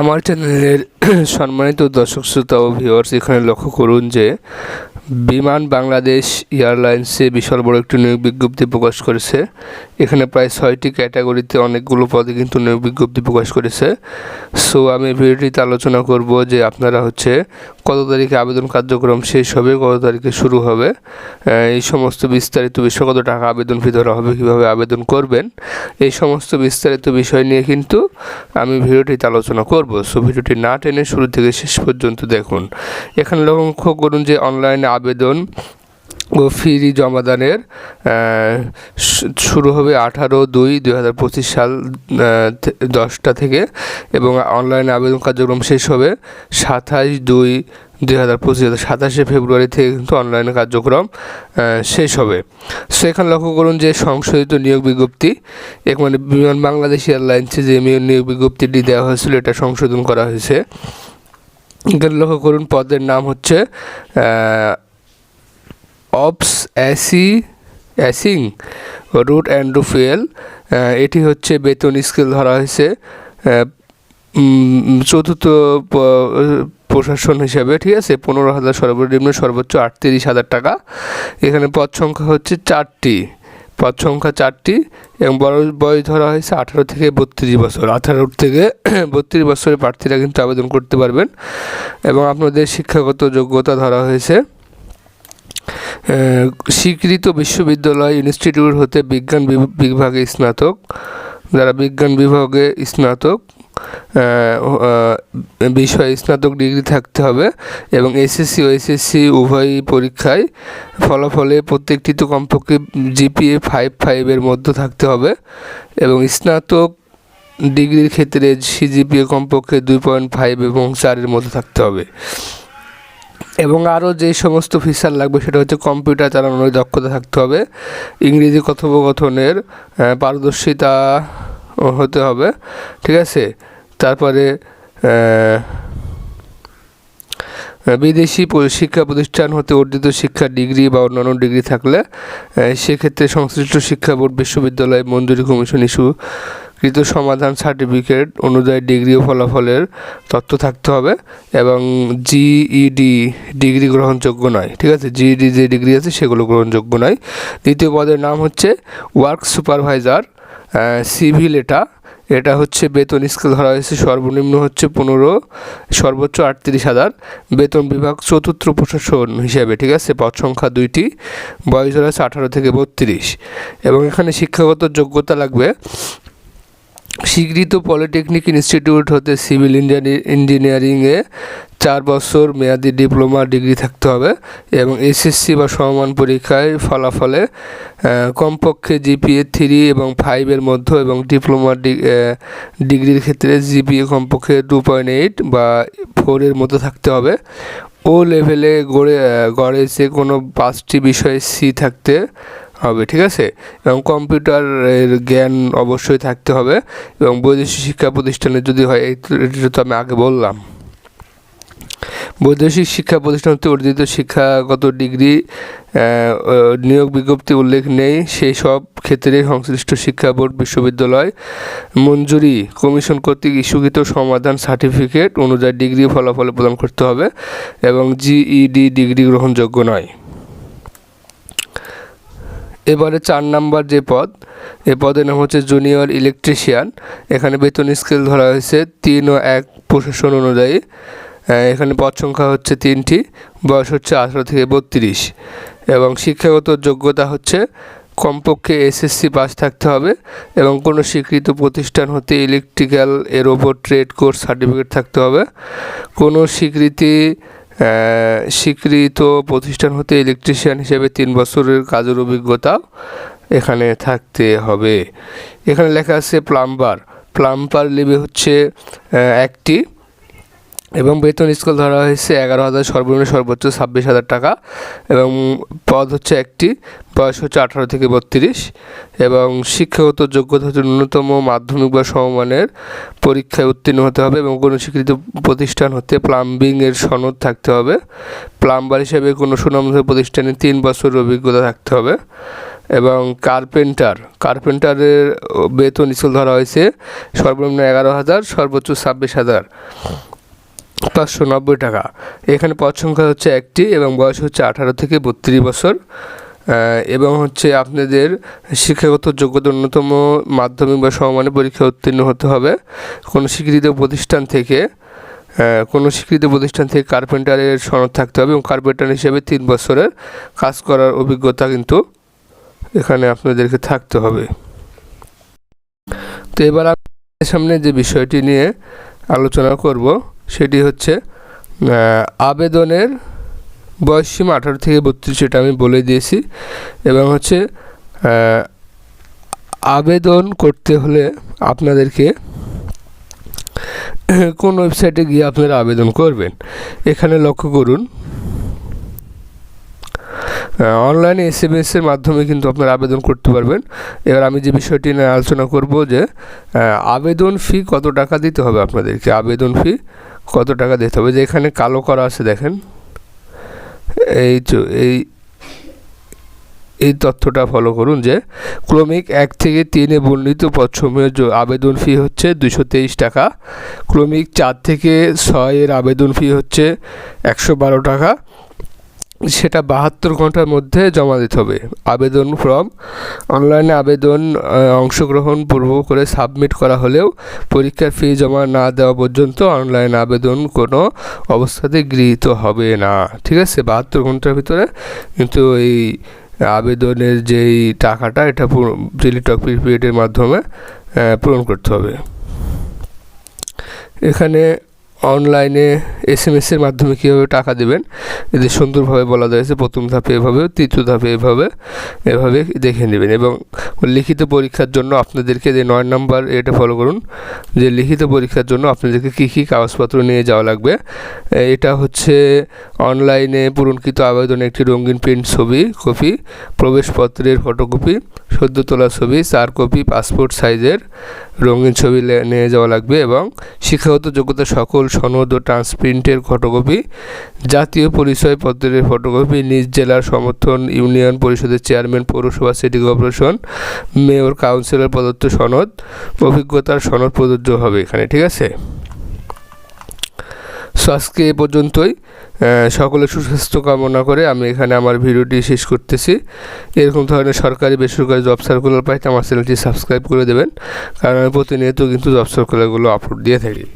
আমার চ্যানেলের সম্মানিত দর্শক, শ্রোতা ও ভিউয়ার্স এখানে লক্ষ্য করুন যে বিমান বাংলাদেশ এয়ারলাইন্সে বিশাল বড় একটি নিয়োগ বিজ্ঞপ্তি প্রকাশ করেছে। এখানে প্রায় ছয়টি ক্যাটাগরিতে অনেকগুলো পদে কিন্তু নিয়োগ বিজ্ঞপ্তি প্রকাশ করেছে। সো আমি ভিডিওটিতে আলোচনা করব যে আপনারা হচ্ছে কত তারিখে আবেদন কার্যক্রম শেষ হবে, কত তারিখে শুরু হবে এই সমস্ত বিস্তারিত বিষয় কত টাকা আবেদন ফি ধরা হবে, কীভাবে আবেদন করবেন, এই সমস্ত বিস্তারিত বিষয় নিয়ে কিন্তু আমি ভিডিওটিতে আলোচনা করব। সো ভিডিওটি না টেনে শুরু থেকে শেষ পর্যন্ত দেখুন। এখানে লক্ষ্য করুন যে অনলাইনে আবেদন ও ফি জমাদানের শুরু হবে আঠারো দুই দুই হাজার পঁচিশ সাল দশটা থেকে এবং অনলাইনে আবেদন কার্যক্রম শেষ হবে সাতাশ দুই দুই হাজার পঁচিশ সাতাশে ফেব্রুয়ারি থেকে কিন্তু অনলাইনে কার্যক্রম শেষ হবে। সো এখানে লক্ষ্য করুন যে সংশোধিত নিয়োগ বিজ্ঞপ্তি এক মানে বিমান বাংলাদেশ এয়ারলাইন্সে যে নিয়োগ বিজ্ঞপ্তিটি দেওয়া হয়েছিল, এটা সংশোধন করা হয়েছে। এখানে লক্ষ্য করুন পদের নাম হচ্ছে অপস অ্যাসি, অ্যাসিং, রুট অ্যান্ড রুফেল এটি হচ্ছে বেতন স্কেল ধরা হয়েছে চতুর্থ প্রশাসন হিসাবে, ঠিক আছে? পনেরো হাজার সর্বনিম্ন সর্বোচ্চ আটত্রিশ হাজার টাকা। এখানে পদ সংখ্যা হচ্ছে চারটি। পদ সংখ্যা চারটি এবং বড়, বয়স ধরা হয়েছে আঠারো থেকে বত্রিশ বছর। আঠারো থেকে বত্রিশ বছরের প্রার্থীরা কিন্তু আবেদন করতে পারবেন। এবং আপনাদের শিক্ষাগত যোগ্যতা ধরা হয়েছে। স্বীকৃত বিশ্ববিদ্যালয় ইনস্টিটিউট হতে বিজ্ঞান বিভ- বিভাগে স্নাতক। যারা বিজ্ঞান বিভাগে স্নাতক বিষয়ে স্নাতক ডিগ্রি থাকতে হবে এবং এসএসসি ও এসএসসি উভয় পরীক্ষায় ফলাফলে প্রত্যেকটিতে কমপক্ষে জিপিএ ফাইভ ফাইভের মধ্যে থাকতে হবে এবং স্নাতক ডিগ্রির ক্ষেত্রে সিজিপিএ কমপক্ষে দুই পয়েন্ট ফাইভ এবং চারের মধ্যে থাকতে হবে। এবং আরও যে সমস্ত ফিচার লাগবে সেটা হচ্ছে কম্পিউটার চালানোর দক্ষতা থাকতে হবে। ইংরেজি কথোপকথনের পারদর্শিতা হতে হবে, ঠিক আছে? তারপরে বিদেশি শিক্ষা প্রতিষ্ঠান হতে অর্জিত শিক্ষা ডিগ্রি বা অন্যান্য ডিগ্রি থাকলে সেক্ষেত্রে সংশ্লিষ্ট শিক্ষা বোর্ড, বিশ্ববিদ্যালয়, মঞ্জুরি কমিশন ইস্যুকৃত সমাধান সার্টিফিকেট অনুযায়ী ডিগ্রি ও ফলাফলের তথ্য থাকতে হবে এবং জিইডি ডিগ্রি গ্রহণযোগ্য নয়, ঠিক আছে? জিইডি যে ডিগ্রি আছে সেগুলো গ্রহণযোগ্য নয়। দ্বিতীয় পদের নাম হচ্ছে ওয়ার্ক সুপারভাইজার সিভিল এটা এটা হচ্ছে বেতন স্কেল ধরা হয়েছে সর্বনিম্ন হচ্ছে পনেরো, সর্বোচ্চ আটত্রিশ হাজার। বেতন বিভাগ চতুর্থ প্রশাসন হিসেবে, ঠিক আছে? পদ সংখ্যা দুইটি। বয়স আছে আঠারো থেকে বত্রিশ। এবং এখানে শিক্ষাগত যোগ্যতা লাগবে স্বীকৃত পলিটেকনিক ইনস্টিটিউট হতে সিভিল ইঞ্জিনিয়ারিংয়ে চার বছর মেয়াদি ডিপ্লোমা, ডিগ্রি থাকতে হবে এবং এসএসসি বা সমমান পরীক্ষায় ফলাফলে কমপক্ষে জিপিএ থ্রি এবং ফাইভের মধ্যে এবং ডিপ্লোমা ডিগ্রির ক্ষেত্রে জিপিএ কমপক্ষে টু পয়েন্ট এইট বা ফোরের মতো থাকতে হবে। ও লেভেলে গড়ে গড়ে যে কোনো পাঁচটি বিষয়ে সি থাকতে হবে, ঠিক আছে? এবং কম্পিউটারের জ্ঞান অবশ্যই থাকতে হবে এবং বৈদেশিক শিক্ষা প্রতিষ্ঠানে যদি হয় এটা তো আমি আগে বললাম। বৈদেশিক শিক্ষা প্রতিষ্ঠান হতে অর্জিত শিক্ষাগত ডিগ্রি নিয়োগ বিজ্ঞপ্তি উল্লেখ নেই। সেই সব ক্ষেত্রে সংশ্লিষ্ট শিক্ষা বোর্ড, বিশ্ববিদ্যালয়, মঞ্জুরি কমিশন কর্তৃক ইস্যুকৃত সমাধান সার্টিফিকেট অনুযায়ী ডিগ্রি ফলাফল প্রদান করতে হবে এবং জিইডি ডিগ্রি গ্রহণযোগ্য নয়। এবারে চার নাম্বার যে পদ, এ পদের নাম হচ্ছে জুনিয়র ইলেকট্রিশিয়ান। এখানে বেতন স্কেল ধরা হয়েছে তিন ও এক প্রশাসন অনুযায়ী। এখানে পদ সংখ্যা হচ্ছে তিনটি, বয়স হচ্ছে আঠারো থেকে বত্রিশ। এবং শিক্ষাগত যোগ্যতা হচ্ছে কমপক্ষে এসএসসি পাস থাকতে হবে এবং কোনো স্বীকৃত প্রতিষ্ঠান হতে ইলেকট্রিক্যাল এর ওপর ট্রেড কোর্স সার্টিফিকেট থাকতে হবে। কোনো স্বীকৃতি স্বীকৃত প্রতিষ্ঠান হতে ইলেকট্রিশিয়ান হিসেবে তিন বছরের কাজের অভিজ্ঞতা এখানে থাকতে হবে। এখানে লেখা আছে প্লাম্বার প্লাম্বার লিবে হচ্ছে একটি এবং বেতন স্কেল ধরা হয়েছে এগারো হাজার, সর্বনিম্ন সর্বোচ্চ ছাব্বিশ হাজার টাকা এবং পদ হচ্ছে একটি, বয়স হচ্ছে আঠারো থেকে বত্রিশ এবং শিক্ষাগত যোগ্যতা হচ্ছে ন্যূনতম মাধ্যমিক বা সমমানের পরীক্ষায় উত্তীর্ণ হতে হবে এবং কোনো স্বীকৃত প্রতিষ্ঠান হতে প্লাম্বিংয়ের সনদ থাকতে হবে। প্লাম্বার হিসেবে কোনো সুনামধন্য প্রতিষ্ঠানে তিন বছর অভিজ্ঞতা থাকতে হবে এবং কার্পেন্টার, কার্পেন্টারের বেতন স্কুল ধরা হয়েছে সর্বনিম্ন এগারো হাজার, সর্বোচ্চ ছাব্বিশ হাজার। পাঁচশো নব্বই টাকা। এখানে পদ সংখ্যা হচ্ছে একটি এবং বয়স হচ্ছে আঠারো থেকে বত্রিশ বছর। এবং হচ্ছে আপনাদের শিক্ষাগত যোগ্যতা অন্যতম মাধ্যমিক বা সমমানের পরীক্ষা উত্তীর্ণ হতে হবে। কোনো স্বীকৃত প্রতিষ্ঠান থেকে কোনো স্বীকৃত প্রতিষ্ঠান থেকে কার্পেন্টারের সনদ থাকতে হবে এবং কার্পেন্টার হিসেবে তিন বছরের কাজ করার অভিজ্ঞতা কিন্তু এখানে আপনাদেরকে থাকতে হবে। তো এবার আপনাদের সামনে যে বিষয়টি নিয়ে আলোচনা করব সেটি হচ্ছে আবেদনের বয়সসীমা আঠারো থেকে বত্রিশ এটা আমি বলে দিয়েছি। এবং হচ্ছে আবেদন করতে হলে আপনাদেরকে কোন ওয়েবসাইটে গিয়ে আপনারা আবেদন করবেন। এখানে লক্ষ্য করুন অনলাইনে এস এম এর মাধ্যমে কিন্তু আপনারা আবেদন করতে পারবেন। এবার আমি যে বিষয়টি নিয়ে আলোচনা করব যে আবেদন ফি কত টাকা দিতে হবে আপনাদেরকে? আবেদন ফি কত টাকা দিতে হবে? যে এখানে কালো করা আছে দেখেন। এই এই এই তথ্যটা ফলো করুন যে, ক্রমিক এক থেকে তিনে বর্ণিত পদসমূহের আবেদন ফি হচ্ছে দুশো টাকা, ক্রমিক চার থেকে ছয়ের আবেদন ফি হচ্ছে একশো বারো টাকা সেটা বাহাত্তর ঘণ্টার মধ্যে জমা দিতে হবে। আবেদন ফর্ম, অনলাইনে আবেদন অংশগ্রহণ পূর্ব করে সাবমিট করা হলেও পরীক্ষার ফি জমা না দেওয়া পর্যন্ত অনলাইন আবেদন কোনো অবস্থাতে গৃহীত হবে না। ঠিক আছে? বাহাত্তর ঘণ্টার ভিতরে কিন্তু এই আবেদনের যেই টাকাটা, এটা টেলিটক পিরিয়ডের মাধ্যমে পূরণ করতে হবে। এখানে অনলাইনে এস এম এসের মাধ্যমে কীভাবে টাকা দেবেন? এদের সুন্দরভাবে বলা হয়েছে প্রথম ধাপে এভাবে, তৃতীয় ধাপে এভাবে এভাবে দেখে নেবেন এবং লিখিত পরীক্ষার জন্য আপনাদেরকে যে নয় নাম্বার এটা ফলো করুন, যে লিখিত পরীক্ষার জন্য আপনাদেরকে কী কী কাগজপত্র নিয়ে যাওয়া লাগবে। এটা হচ্ছে অনলাইনে পূরণকৃত আবেদনে একটি রঙিন প্রিন্ট ছবি কপি প্রবেশপত্রের ফটোকপি সদ্য তোলা ছবি, চার কপি, পাসপোর্ট সাইজের রঙিন ছবি নিয়ে যাওয়া লাগবে এবং শিক্ষাগত যোগ্যতা সকল সনদ ও ট্রান্সপ্রিন্টের ফটোকপি, জাতীয় পরিচয়পত্রের ফটোকপি, নিজ জেলার সমর্থন ইউনিয়ন পরিষদের চেয়ারম্যান, পৌরসভা, সিটি কর্পোরেশন, মেয়র, কাউন্সিলর প্রদত্ত সনদ, অভিজ্ঞতার সনদ প্রযোজ্য হবে এখানে, ঠিক আছে? সো আজকে এ পর্যন্তই। সকলে সুস্বাস্থ্য কামনা করে আমি এখানে আমার ভিডিওটি শেষ করতেছি। এরকম ধরনের সরকারি বেসরকারি জব সার্কুলার পাইতে আমার চ্যানেলটি সাবস্ক্রাইব করে দেবেন। কারণ আমি প্রতিনিয়ত কিন্তু জব সার্কুলারগুলো আপলোড দিয়ে থাকি।